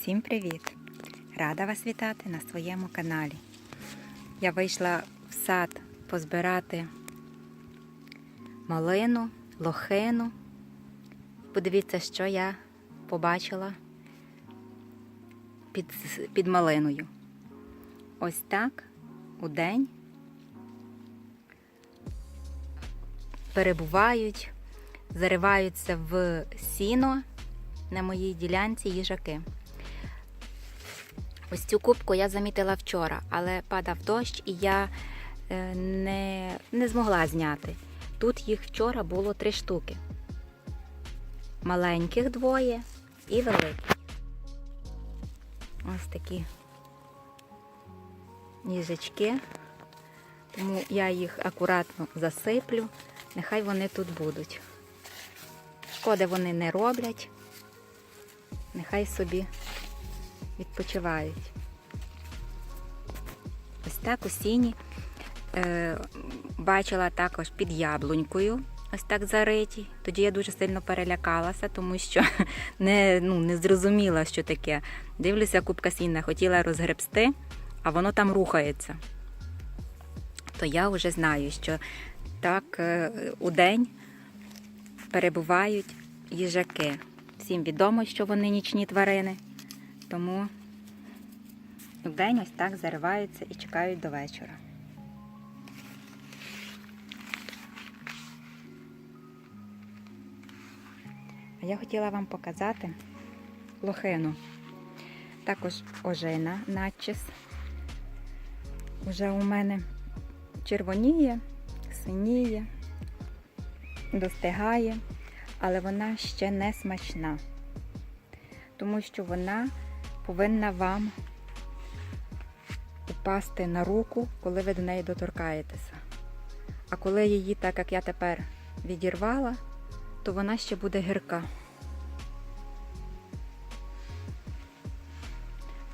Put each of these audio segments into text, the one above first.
Всім привіт! Рада вас вітати на своєму каналі. Я вийшла в сад позбирати малину, лохину. Подивіться, що я побачила під, під малиною. Ось так у день перебувають, зариваються в сіно на моїй ділянці їжаки. Ось цю кубку я замітила вчора, але падав дощ і я е, не, не змогла зняти. Тут їх вчора було три штуки. Маленьких двоє і великих. Ось такі їжачки. Тому я їх акуратно засиплю. Нехай вони тут будуть. Шкоди вони не роблять. Нехай собі відпочивають. Ось так у сіні е, бачила також під яблунькою, ось так зариті. Тоді я дуже сильно перелякалася, тому що не, ну, не зрозуміла, що таке. Дивлюся, кубка сіна хотіла розгребсти, а воно там рухається. То я вже знаю, що так е, у день перебувають їжаки. Всім відомо, що вони нічні тварини, тому вдень ось так зариваються і чекають до вечора. А я хотіла вам показати лохину. Також ожина надчис. Уже у мене червоніє, синіє, достигає але вона ще не смачна, тому що вона повинна вам упасти на руку, коли ви до неї доторкаєтеся. А коли її, так як я тепер відірвала, то вона ще буде гірка.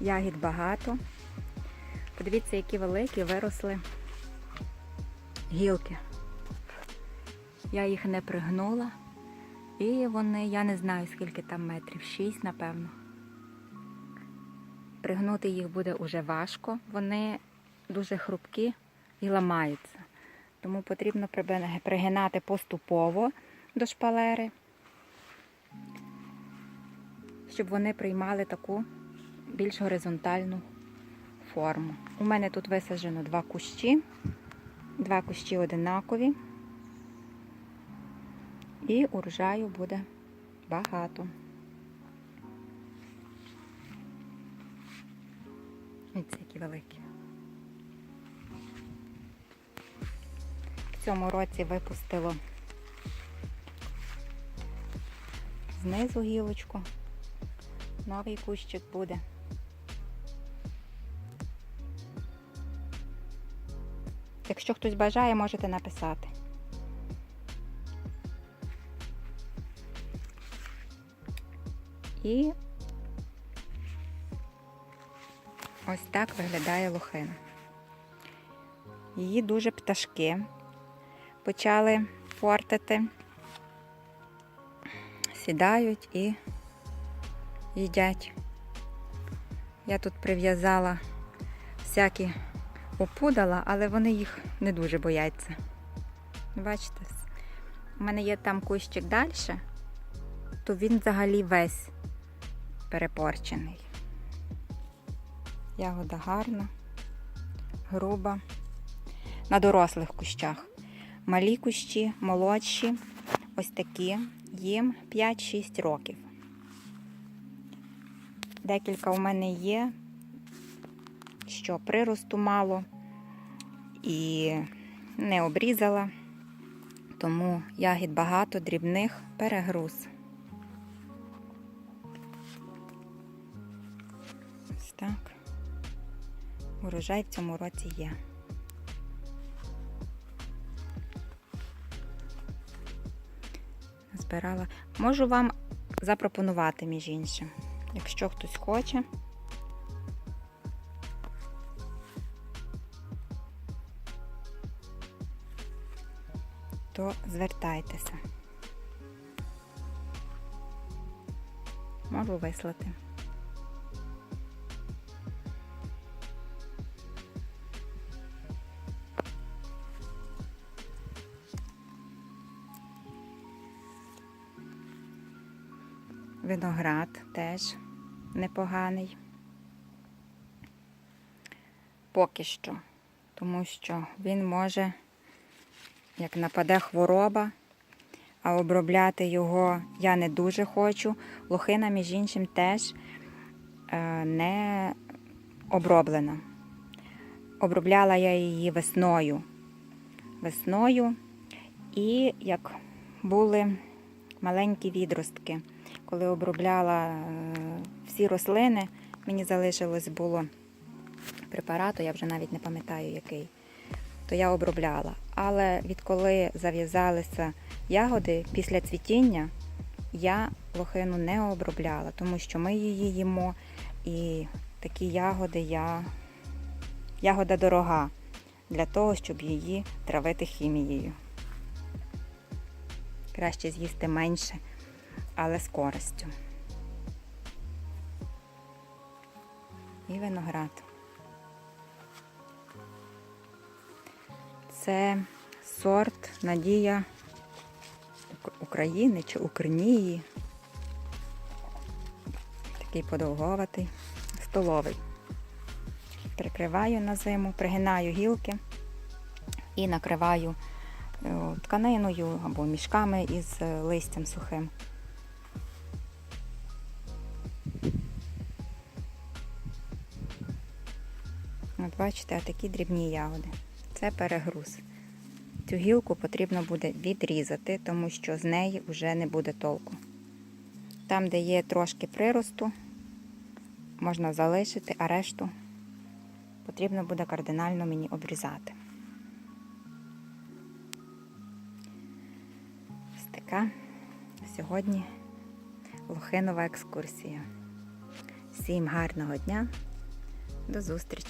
Ягід багато. Подивіться, які великі виросли гілки. Я їх не пригнула. І вони, я не знаю, скільки там метрів, 6, напевно. Пригнути їх буде уже важко, вони дуже хрупкі і ламаються. Тому потрібно пригинати поступово до шпалери, щоб вони приймали таку більш горизонтальну форму. У мене тут висаджено два кущі, два кущі одинакові. І урожаю буде багато. Ось які великі. В цьому році випустило знизу гілочку. Новий кущик буде. Якщо хтось бажає, можете написати. І ось так виглядає лохина. Її дуже пташки почали портити, сідають і їдять. Я тут прив'язала всякі опудала, але вони їх не дуже бояться. Бачите, у мене є там кущик далі, то він взагалі весь перепорчений. Ягода гарна, груба. На дорослих кущах. Малі кущі, молодші, ось такі, їм 5-6 років. Декілька у мене є, що приросту мало і не обрізала, тому ягід багато, дрібних, перегруз. Ось так. Урожай в цьому році є. Збирала. Можу вам запропонувати, між іншим. Якщо хтось хоче. То звертайтеся. Можу вислати. Виноград теж непоганий. Поки що. Тому що він може, як нападе хвороба, а обробляти його я не дуже хочу. Лохина, між іншим, теж е, не оброблена. Обробляла я її весною. Весною і як були маленькі відростки. Коли обробляла е, всі рослини, мені залишилось було препарату, я вже навіть не пам'ятаю який, то я обробляла. Але відколи зав'язалися ягоди після цвітіння, я лохину не обробляла, тому що ми її їмо і такі ягоди я. Ягода дорога для того, щоб її травити хімією. Краще з'їсти менше, але з користю. І виноград. Це сорт Надія України чи Укрнії. Такий подовговатий, столовий. Прикриваю на зиму, пригинаю гілки і накриваю е, тканиною або мішками із е, листям сухим. Бачите, такі дрібні ягоди. Це перегруз. Цю гілку потрібно буде відрізати, тому що з неї вже не буде толку. Там, де є трошки приросту, можна залишити, а решту потрібно буде кардинально мені обрізати. Ось така сьогодні лохинова екскурсія. Всім гарного дня, до зустрічі!